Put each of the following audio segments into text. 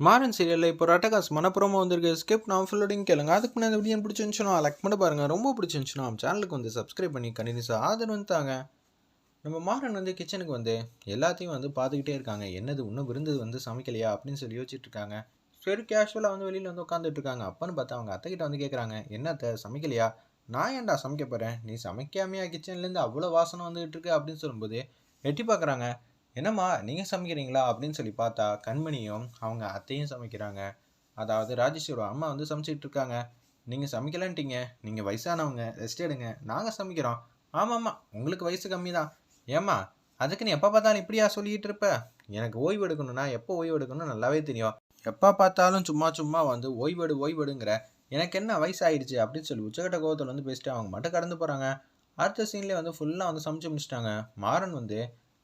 மாறன் சீரியலில் இப்போ ரட்டகாஸ் மனப்புறமா வந்திருக்கு. ஸ்கிப் நான் ஃபுல்லோடையும் கேளுங்க. அதுக்கு முன்னாடி இந்த வீடியோ பிடிச்சிருந்துச்சுன்னா லைக் பண்ணி பாருங்கள் ரொம்ப பிடிச்சிருந்துச்சுன்னா நம்ம சேனலுக்கு வந்து சப்ஸ்கிரைப் பண்ணி கண்டினியூஸாக ஆதரவு வந்துட்டாங்க தாங்க. நம்ம மாறன் வந்து கிச்சனுக்கு வந்து எல்லாத்தையும் வந்து பார்த்துக்கிட்டே இருக்காங்க. என்னது இன்னும் விருந்து வந்து சமைக்கலையா அப்படின்னு சொல்லி யோசிச்சுட்டு இருக்காங்க. சரி கேஷுவலாக வந்து வெளியில் வந்து உட்காந்துட்டு இருக்காங்க. அப்பன்னு பார்த்தா அவங்க அத்தைக்கிட்ட வந்து கேட்குறாங்க என்னத்த சமைக்கலையா? நான் ஏன்டா சமைக்க போகிறேன் நீ சமைக்காமையா கிச்சன்லேருந்து அவ்வளோ வாசனை வந்துகிட்டு இருக்கு? அப்படின்னு சொல்லும்போது எட்டி பார்க்குறாங்க. என்னம்மா நீங்கள் சமைக்கிறீங்களா? அப்படின்னு சொல்லி பார்த்தா கண்மணியும் அவங்க அத்தையும் சமைக்கிறாங்க. அதாவது ராஜேஷோட அம்மா வந்து சமைச்சிட்டு இருக்காங்க. நீங்கள் சமைக்கலன்ட்டீங்க. நீங்கள் வயசானவங்க ரெஸ்ட் எடுங்க. நாங்கள் சமைக்கிறோம். ஆமாம்மா உங்களுக்கு வயசு கம்மி தான் ஏம்மா அதுக்கு நீ எப்போ பார்த்தாலும் இப்படியா சொல்லிக்கிட்டு இருப்ப? எனக்கு ஓய்வு எடுக்கணும்னா எப்போ ஓய்வு எடுக்கணும்னு நல்லாவே தெரியும். எப்போ பார்த்தாலும் சும்மா சும்மா வந்து ஓய்வெடு ஓய்வெடுங்கிற எனக்கு என்ன வயசாயிடுச்சு? அப்படின்னு சொல்லி உச்சக்கட்ட கோவத்தில் வந்து பேசிட்டு அவங்க மட்டும் கடந்து போகிறாங்க அடுத்த சீன்லேயே வந்து ஃபுல்லாக வந்து சமைச்சு முடிச்சிட்டாங்க. மாறன் வந்து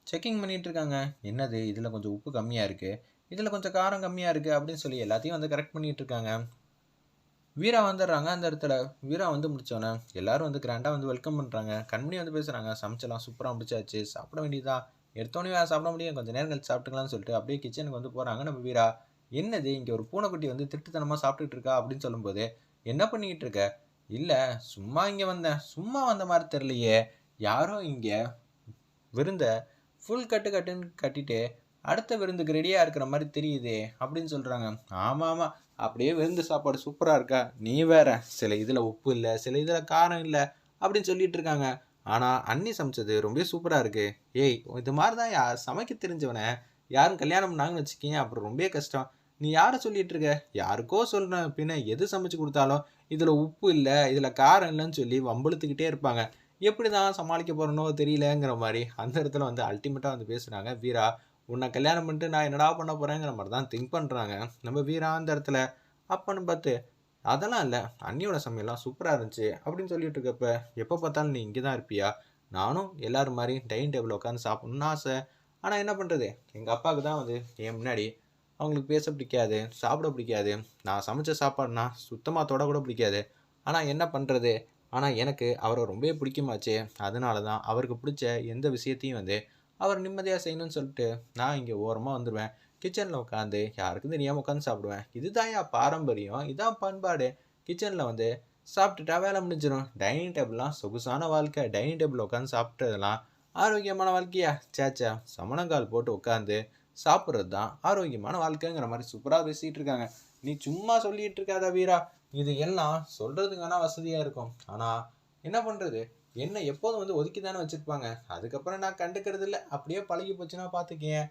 செக்கிங் பண்ணிட்டு இருக்காங்க என்னது? இதில் கொஞ்சம் உப்பு கம்மியாக இருக்குது இதில் கொஞ்சம் காரம் கம்மியாக இருக்குது அப்படின்னு சொல்லி எல்லாத்தையும் வந்து கரெக்ட் பண்ணிகிட்டு இருக்காங்க வீரா வந்துடுறாங்க அந்த இடத்துல. வீரா வந்து முடிச்சோன்னே எல்லாரும் வந்து கிராண்டாக வந்து வெல்கம் பண்ணுறாங்க கண்மணி வந்து பேசுகிறாங்க சமைச்சலாம் சூப்பராக முடிச்சாச்சு. சாப்பிட வேண்டியதா எடுத்தோடனே சாப்பிட முடியும் கொஞ்சம் நேரம் கழிச்சு சாப்பிட்டுக்கலாம்னு சொல்லிட்டு அப்படியே கிச்சனுக்கு வந்து போகிறாங்க நம்ம வீரா. என்னது? இங்கே ஒரு பூனைக்குட்டி வந்து திருட்டுத்தனமாக சாப்பிட்டுட்டு இருக்கா அப்படின்னு சொல்லும்போது என்ன பண்ணிக்கிட்டு இருக்க? இல்லை சும்மா இங்கே வந்தேன். சும்மா வந்த மாதிரி தெரியலையே. யாரோ இங்கே விருந்த ஃபுல் கட்டு கட்டுன்னு கட்டிட்டு அடுத்த விருந்துக்கு ரெடியாக இருக்கிற மாதிரி தெரியுதே அப்படின்னு சொல்கிறாங்க ஆமாம் ஆமாம் அப்படியே விருந்து சாப்பாடு சூப்பராக இருக்கா? நீ வேற. சில இதில் உப்பு இல்லை சில இதில் காரம் இல்லை அப்படின்னு சொல்லிட்டு இருக்காங்க. ஆனால் அண்ணி சமைச்சது ரொம்ப சூப்பராக இருக்குது ஏய் இது மாதிரி தான் யார் சமைக்க தெரிஞ்சவனை யாரும் கல்யாணம் பண்ணாங்கன்னு வச்சுக்கீங்க அப்புறம் ரொம்ப கஷ்டம். நீ யாரை சொல்லிட்டு இருக்க? யாருக்கோ சொல்கிறேன் பின்ன எது சமைச்சு கொடுத்தாலும் இதில் உப்பு இல்லை இதில் காரம் இல்லைன்னு சொல்லி வம்பளுத்துக்கிட்டே இருப்பாங்க. எப்படி தான் சமாளிக்க போகிறனோ தெரியலங்கிற மாதிரி அந்த இடத்துல வந்து அல்டிமேட்டாக வந்து பேசுகிறாங்க வீரா உன்னை கல்யாணம் பண்ணிட்டு நான் என்னடா பண்ண போகிறேங்கிற மாதிரி தான் திங்க் பண்ணுறாங்க நம்ம வீரா அந்த இடத்துல அப்பன்னு பார்த்து அதெல்லாம் இல்லை அண்ணியோட சமையல்லாம் சூப்பராக இருந்துச்சு அப்படின்னு சொல்லிட்டு இருக்கப்ப எப்போ பார்த்தாலும் நீ இங்கே தான் இருப்பியா? நானும் எல்லோரும் மாதிரி டைனிங் டேபிள் உட்காந்து சாப்பிட்ணுன்னு ஆசை. ஆனால் என்ன பண்ணுறது எங்கள் அப்பாவுக்கு தான் வந்து என் முன்னாடி அவங்களுக்கு பேச பிடிக்காது சாப்பிட பிடிக்காது. நான் சமைச்ச சாப்பாடுனா சுத்தமாக தொட கூட பிடிக்காது. ஆனால் என்ன பண்ணுறது ஆனால் எனக்கு அவரை ரொம்பவே பிடிக்குமாச்சே. அதனால தான் அவருக்கு பிடிச்ச எந்த விஷயத்தையும் வந்து அவர் நிம்மதியாக செய்யணும்னு சொல்லிட்டு நான் இங்கே ஓரமாக வந்துடுவேன் கிச்சனில் உட்காந்து யாருக்கும் தெரியாமல் உட்காந்து சாப்பிடுவேன். இதுதான் என் பாரம்பரியம் இதான் பண்பாடு. கிச்சனில் வந்து சாப்பிட்டுட்டா வேலை முடிஞ்சிடும் டைனிங் டேபிள்லாம் சொகுசான வாழ்க்கை. டைனிங் டேபிள் உட்காந்து சாப்பிட்டதெல்லாம் ஆரோக்கியமான வாழ்க்கையா? சேச்சா சமணங்கால் போட்டு உட்காந்து சாப்பிட்றது தான் ஆரோக்கியமான வாழ்க்கைங்கிற மாதிரி சூப்பராக பேசிகிட்டு இருக்காங்க. நீ சும்மா சொல்லிட்டு இருக்காத வீரா. இது எல்லாம் சொல்கிறதுக்கு வேணால் வசதியாக இருக்கும். ஆனால் என்ன பண்ணுறது என்ன எப்போதும் வந்து ஒதுக்கி தானே வச்சுருப்பாங்க. அதுக்கப்புறம் நான் கண்டுக்கிறது இல்லை அப்படியே பழகி போச்சுன்னா பார்த்துக்கேன்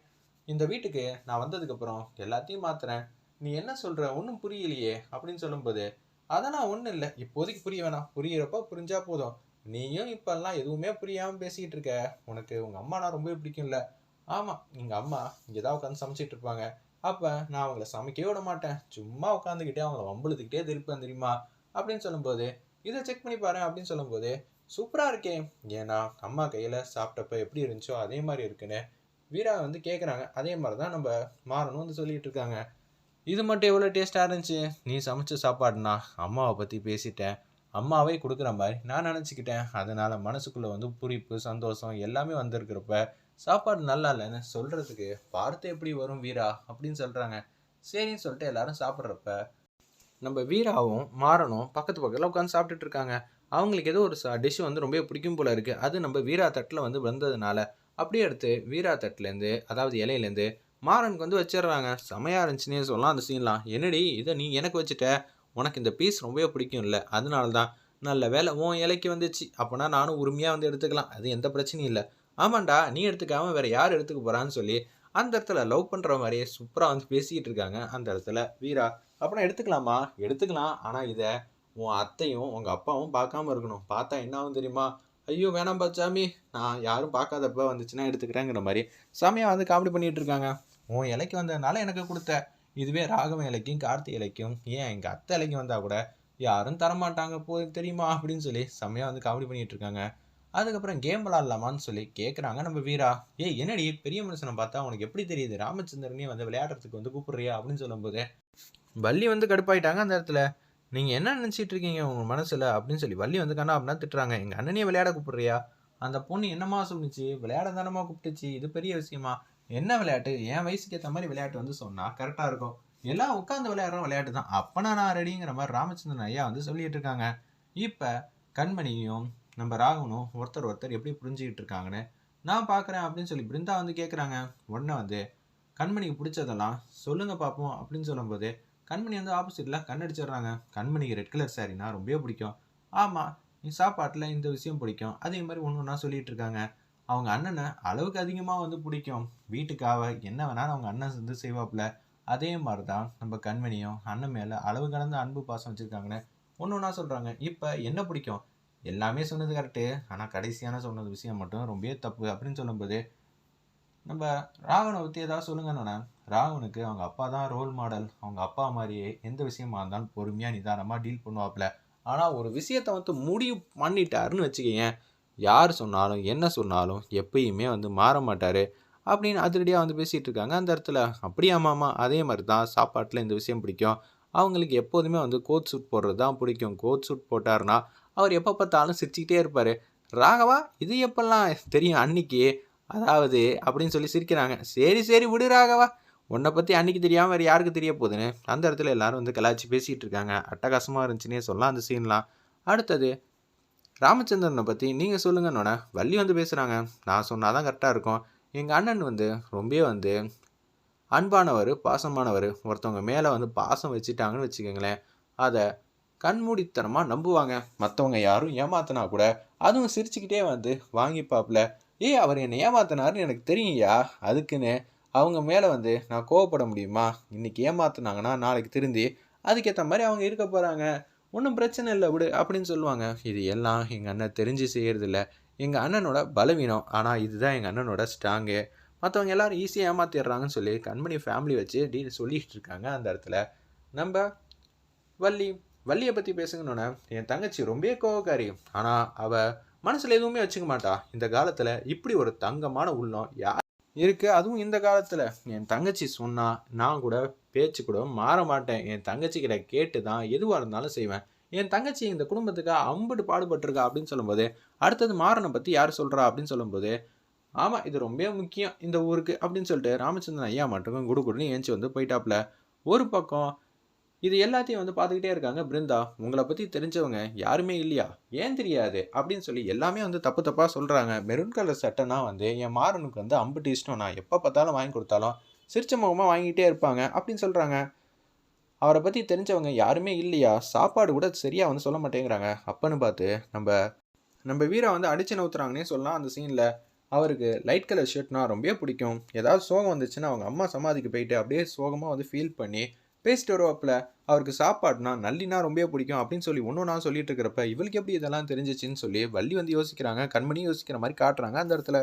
இந்த வீட்டுக்கு நான் வந்ததுக்கப்புறம் எல்லாத்தையும் மாத்துறேன். நீ என்ன சொல்கிற ஒன்றும் புரியலையே அப்படின்னு சொல்லும்போது அதெல்லாம் ஒன்றும் இல்லை. இப்போதைக்கு புரிய வேணாம். புரியிறப்ப புரிஞ்சா போதும். நீயும் இப்போல்லாம் எதுவுமே புரியாமல் பேசிக்கிட்டு இருக்க. உனக்கு உங்கள் அம்மா நான் ரொம்பவே பிடிக்கும்ல. ஆமாம் எங்கள் அம்மா இங்கே தான் உட்காந்து சமைச்சிட்டு இருப்பாங்க. அப்போ நான் அவங்கள சமைக்கவே விட மாட்டேன். சும்மா உட்காந்துக்கிட்டே அவங்கள வம்பளுத்துக்கிட்டே திருப்பேன் தெரியுமா? அப்படின்னு சொல்லும்போது இதை செக் பண்ணி பாரு அப்படின்னு சொல்லும்போது சூப்பராக இருக்கே. ஏன்னா அம்மா கையில் சாப்பிட்டப்ப எப்படி இருந்துச்சோ அதே மாதிரி இருக்குன்னு வீரா வந்து கேட்குறாங்க அதே மாதிரி தான் நம்ம மாறணும் வந்து சொல்லிட்டு இருக்காங்க. இது மட்டும் எவ்வளோ டேஸ்ட்டாக இருந்துச்சு? நீ சமைச்ச சாப்பாடுனா அம்மாவை பற்றி பேசிட்டேன். அம்மாவே கொடுக்குற மாதிரி நான் நினச்சிக்கிட்டேன். அதனால் மனசுக்குள்ளே வந்து புரிப்பு சந்தோஷம் எல்லாமே வந்திருக்கிறப்ப சாப்பாடு நல்லா இல்லைன்னு சொல்கிறதுக்கு பார்த்து எப்படி வரும் வீரா அப்படின்னு சொல்கிறாங்க சரின்னு சொல்லிட்டு எல்லாரும் சாப்பிட்றப்ப நம்ம வீராவும் மாறனும் பக்கத்து பக்கத்தில் உட்காந்து சாப்பிட்டுட்டு இருக்காங்க. அவங்களுக்கு ஏதோ ஒரு டிஷ் வந்து ரொம்ப பிடிக்கும் போல இருக்குது அது நம்ம வீரா தட்டில் வந்து வந்ததுனால அப்படியே எடுத்து வீரா தட்டுலேருந்து அதாவது இலையிலேருந்து மாறனுக்கு வந்து வச்சிடுறாங்க. செமையாக இருந்துச்சுன்னே சொல்லலாம் அந்த சீன்லாம் என்னடி இதை நீ எனக்கு வச்சுட்ட? உனக்கு இந்த பீஸ் ரொம்பவே பிடிக்கும் இல்லை. அதனால தான் நல்ல வேலை உன் இலைக்கு வந்துச்சு. அப்போனா நானும் உரிமையாக வந்து எடுத்துக்கலாம். அது எந்த பிரச்சனையும் இல்லை. ஆமாண்டா நீ எடுத்துக்காம வேற யார் எடுத்துக்க போறான்னு சொல்லி அந்த இடத்துல லவ் பண்ணுற மாதிரியே சூப்பராக வந்து பேசிக்கிட்டு இருக்காங்க. அந்த இடத்துல வீரா அப்புறம் எடுத்துக்கலாமா? எடுத்துக்கலாம். ஆனால் இதை உன் அத்தையும் உங்கள் அப்பாவும் பார்க்காம இருக்கணும். பார்த்தா என்ன ஆகும் தெரியுமா? ஐயோ வேணாம் சாமி நான் யாரும் பார்க்காதப்ப வந்துச்சுன்னா எடுத்துக்கிறேங்கிற மாதிரி சாமியாக வந்து காமெடி பண்ணிகிட்டு இருக்காங்க. உன் இலைக்கு வந்ததுனால எனக்கு கொடுத்த. இதுவே ராகவ இலைக்கும் கார்த்திகை இலைக்கும் ஏன் எங்கள் அத்தை இலைக்கு வந்தால் கூட யாரும் தரமாட்டாங்க போ தெரியுமா? அப்படின்னு சொல்லி செம்மையாக வந்து காமெடி பண்ணிகிட்டு இருக்காங்க. அதுக்கப்புறம் கேம் விளாட்லாமான்னு சொல்லி கேட்குறாங்க நம்ம வீரா ஏய் என்னடி? பெரிய மனுஷனை பார்த்தா உனக்கு எப்படி தெரியுது? ராமச்சந்திரனே வந்து விளையாடுறதுக்கு வந்து கூப்பிடுறியா? அப்படின்னு சொல்லும்போது வள்ளி வந்து கடுப்பாயிட்டாங்க அந்த இடத்துல. நீங்கள் என்ன நினச்சிட்டு இருக்கீங்க உங்கள் மனசில்? அப்படின்னு சொல்லி வள்ளி வந்து கண்ணா அப்படின்னா திட்டுறாங்க. எங்கள் அண்ணனையே விளையாட கூப்பிடுறியா? அந்த பொண்ணு என்னமா சொல்லிச்சு விளையாட தானமா கூப்பிட்டுச்சு? இது பெரிய விஷயமா? என்ன விளையாட்டு? என் வயசுக்கு ஏற்ற மாதிரி விளையாட்டு வந்து சொன்னால் கரெக்டாக இருக்கும். எல்லாம் உட்காந்து விளையாடுற விளையாட்டு தான். அப்பனா நான் ரெடிங்கிற மாதிரி ராமச்சந்திரன் ஐயா வந்து சொல்லிட்டு இருக்காங்க. இப்போ கண்மணியும் நம்ம ராகுனும் ஒருத்தர் ஒருத்தர் எப்படி புரிஞ்சுக்கிட்டு இருக்காங்கன்னு நான் பார்க்குறேன் அப்படின்னு சொல்லி பிருந்தா வந்து கேட்குறாங்க உடனே வந்து கண்மணிக்கு பிடிச்சதெல்லாம் சொல்லுங்கள் பார்ப்போம் அப்படின்னு சொல்லும்போது கண்மணி வந்து ஆப்போசிட்டில் கண்ணடிச்சிடுறாங்க கண்மணிக்கு ரெட் கலர் சாரினா ரொம்பவே பிடிக்கும். ஆமாம் நீ சாப்பாட்டில் இந்த விஷயம் பிடிக்கும். அதே மாதிரி ஒன்று ஒன்றா சொல்லிகிட்டு இருக்காங்க அவங்க அண்ணனை அளவுக்கு அதிகமாக வந்து பிடிக்கும். வீட்டுக்காக என்ன வேணாலும் அவங்க அண்ணன் வந்து செய்வாப்புல. அதே மாதிரி தான் நம்ம கண்மணியும் அண்ணன் மேலே அளவு கலந்து அன்பு பாசம் வச்சுருக்காங்கன்னு ஒன்று ஒன்றா சொல்கிறாங்க இப்போ என்ன பிடிக்கும்? எல்லாமே சொன்னது கரெக்டு ஆனால் கடைசியான சொன்னது விஷயம் மட்டும் ரொம்பவே தப்பு அப்படின்னு சொல்லும்போது நம்ம ராகவனை பற்றி ஏதாவது சொல்லுங்கண்ணா ராகவனுக்கு அவங்க அப்பா தான் ரோல் மாடல் அவங்க அப்பா மாதிரியே எந்த விஷயமா இருந்தாலும் பொறுமையாக நிதானமாக டீல் பண்ணுவாப்புல. ஆனால் ஒரு விஷயத்தை வந்து முடிவு பண்ணிட்டாருன்னு வச்சுக்கோங்க யார் சொன்னாலும் என்ன சொன்னாலும் எப்பயுமே வந்து மாற மாட்டார் அப்படின்னு அதிரடியாக வந்து பேசிகிட்டு இருக்காங்க அந்த இடத்துல. அப்படியா மாமா? அதே மாதிரி தான் சாப்பாட்டில் இந்த விஷயம் பிடிக்கும். அவங்களுக்கு எப்போதுமே வந்து கோட் சூட் போடுறது தான் பிடிக்கும். கோட் சூட் போட்டாருன்னா அவர் எப்போ பார்த்தாலும் சிரிச்சுக்கிட்டே இருப்பார். ராகவா இது எப்பெல்லாம் தெரியும் அன்னைக்கு? அதாவது அப்படின்னு சொல்லி சிரிக்கிறாங்க. சரி சரி விடு ராகவா. உன்னை பற்றி அன்னைக்கு தெரியாமல் வேறு யாருக்கு தெரிய போகுதுன்னு? அந்த இடத்துல எல்லாரும் வந்து கலாச்சி பேசிகிட்டு இருக்காங்க. அட்டகாசமாக இருந்துச்சுன்னே சொல்லலாம் அந்த சீன்லாம் அடுத்தது ராமச்சந்திரனை பற்றி நீங்கள் சொல்லுங்கன்னொன்னே வள்ளி வந்து பேசுகிறாங்க நான் சொன்னால் தான் கரெக்டாக இருக்கும். எங்கள் அண்ணன் வந்து ரொம்பவே வந்து அன்பானவர் பாசமானவர். ஒருத்தவங்க மேலே வந்து பாசம் வச்சுட்டாங்கன்னு வச்சுக்கோங்களேன். அதை கண்மூடித்தனமாக நம்புவாங்க. மற்றவங்க யாரும் ஏமாத்தினா கூட அதுவும் சிரிச்சுக்கிட்டே வந்து வாங்கிப்பாப்புல ஏய் அவர் என்னை ஏமாத்தினாருன்னு எனக்கு தெரியுங்கயா அதுக்குன்னு அவங்க மேலே வந்து நான் கோவப்பட முடியுமா? இன்றைக்கி ஏமாத்தினாங்கன்னா நாளைக்கு திருந்தி அதுக்கேற்ற மாதிரி அவங்க இருக்க போகிறாங்க ஒன்றும் பிரச்சனை இல்லை விடு அப்படின்னு சொல்லுவாங்க. இது எல்லாம் எங்கள் அண்ணன் தெரிஞ்சு செய்கிறதில்ல எங்கள் அண்ணனோட பலவீனம். ஆனால் இதுதான் எங்கள் அண்ணனோட ஸ்ட்ராங்கு. மற்றவங்க எல்லாரும் ஈஸியாக ஏமாத்திடுறாங்கன்னு சொல்லி கண்மணி ஃபேமிலி வச்சு டீ சொல்லிக்கிட்டு இருக்காங்க அந்த இடத்துல. நம்ம வள்ளி வள்ளியை பற்றி பேசுங்கன்னொன்னே என் தங்கச்சி ரொம்பவே கோவக்காரி. ஆனால் அவள் மனசில் எதுவுமே வச்சுக்க மாட்டா. இந்த காலத்தில் இப்படி ஒரு தங்கமான உள்ளம் யார் இருக்கு? அதுவும் இந்த காலத்தில். என் தங்கச்சி சொன்னால் நான் கூட பேச்சு கூட மாற மாட்டேன். என் தங்கச்சி கிட்ட கேட்டு தான் எதுவாக இருந்தாலும் செய்வேன். என் தங்கச்சி இந்த குடும்பத்துக்காக அம்புட்டு பாடுபட்டிருக்கா? அப்படின்னு சொல்லும்போது அடுத்தது மாறனை பற்றி யார் சொல்கிறா அப்படின்னு சொல்லும்போது ஆமாம் இது ரொம்ப முக்கியம் இந்த ஊருக்கு. அப்படின்னு சொல்லிட்டு ராமச்சந்திரன் ஐயா மட்டும் குடு குடுன்னு ஏஞ்சி வந்து போயிட்டாப்புல ஒரு பக்கம் இது எல்லாத்தையும் வந்து பார்த்துக்கிட்டே இருக்காங்க. பிருந்தா உங்களை பற்றி தெரிஞ்சவங்க யாருமே இல்லையா? ஏன் தெரியாது? அப்படின்னு சொல்லி எல்லாமே வந்து தப்பு தப்பாக சொல்கிறாங்க மெரூன் கலர் சட்டைனா வந்து என் மாறனுக்கு வந்து அம்புட்டு இஷ்டம். நான் எப்போ பார்த்தாலும் வாங்கி கொடுத்தாலும் சிரிச்ச முகமாக வாங்கிட்டே இருப்பாங்க அப்படின்னு சொல்கிறாங்க அவரை பற்றி தெரிஞ்சவங்க யாருமே இல்லையா? சாப்பாடு கூட சரியாக வந்து சொல்ல மாட்டேங்கிறாங்க. அப்பன்னு பார்த்து நம்ம நம்ம வீரை வந்து அடிச்சு நவுத்துறாங்கன்னே சொல்லலாம் அந்த சீனில் அவருக்கு லைட் கலர் ஷர்ட்னா ரொம்பவே பிடிக்கும். ஏதாவது சோகம் வந்துச்சுன்னா அவங்க அம்மா சமாதிக்கு போயிட்டு அப்படியே சோகமாக வந்து ஃபீல் பண்ணி பேசிட்டு வருவாப்பில் அவருக்கு சாப்பாடுனா நல்லினா ரொம்பவே பிடிக்கும் அப்படின்னு சொல்லி ஒன்று நான் சொல்லிட்டு இருக்கிறப்ப இவளுக்கு எப்படி இதெல்லாம் தெரிஞ்சிச்சின்னு சொல்லி வள்ளி வந்து யோசிக்கிறாங்க. கண்மணி யோசிக்கிற மாதிரி காட்டுறாங்க அந்த இடத்துல.